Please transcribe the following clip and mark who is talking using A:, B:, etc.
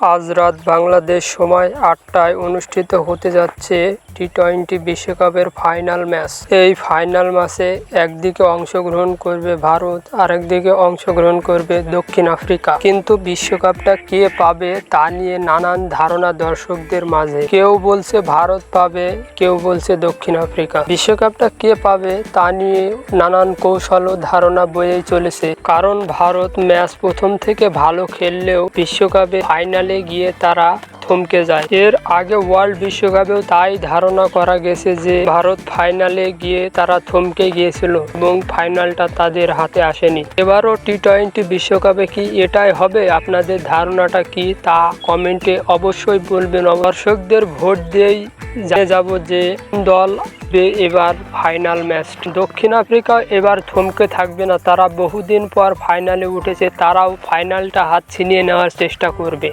A: আজ রাত বাংলাদেশ সময় আটটায় অনুষ্ঠিত হতে যাচ্ছে টি টোয়েন্টি বিশ্বকাপের ফাইনাল ম্যাচ। এই ফাইনাল ম্যাচে একদিকে অংশগ্রহণ করবে ভারত, আরেকদিকে অংশগ্রহণ করবে দক্ষিণ আফ্রিকা। কিন্তু বিশ্বকাপটা কে পাবে তা নিয়ে নানান ধারণা দর্শকদের মাঝে। কেউ বলছে ভারত পাবে, কেউ বলছে দক্ষিণ আফ্রিকা। বিশ্বকাপটা কে পাবে তা নিয়ে নানান কৌশল ও ধারণা বয়েই চলেছে। কারণ ভারত ম্যাচ প্রথম থেকে ভালো খেললেও বিশ্বকাপে ফাইনালে গিয়ে তারা থমকে যায়। এর আগে ওয়ার্ল্ড বিশ্বকাপেও তাই ধারণা করা গেছে যে ভারত ফাইনালে গিয়ে তারা থমকে গিয়েছিল এবং ফাইনালটা তাদের হাতে আসেনি। এবারও টি টোয়েন্টি বিশ্বকাপে কি এটাই হবে? আপনাদের ধারণাটা কি তা কমেন্টে অবশ্যই বলবেন। দর্শকদের ভোট দিয়েই জেনে যাব যে দল এবার ফাইনাল ম্যাচ। দক্ষিণ আফ্রিকা এবার থমকে থাকবে না। তারা বহুদিন পর ফাইনালে উঠেছে। তারাও ফাইনালটা হাত ছিনিয়ে নেওয়ার চেষ্টা করবে।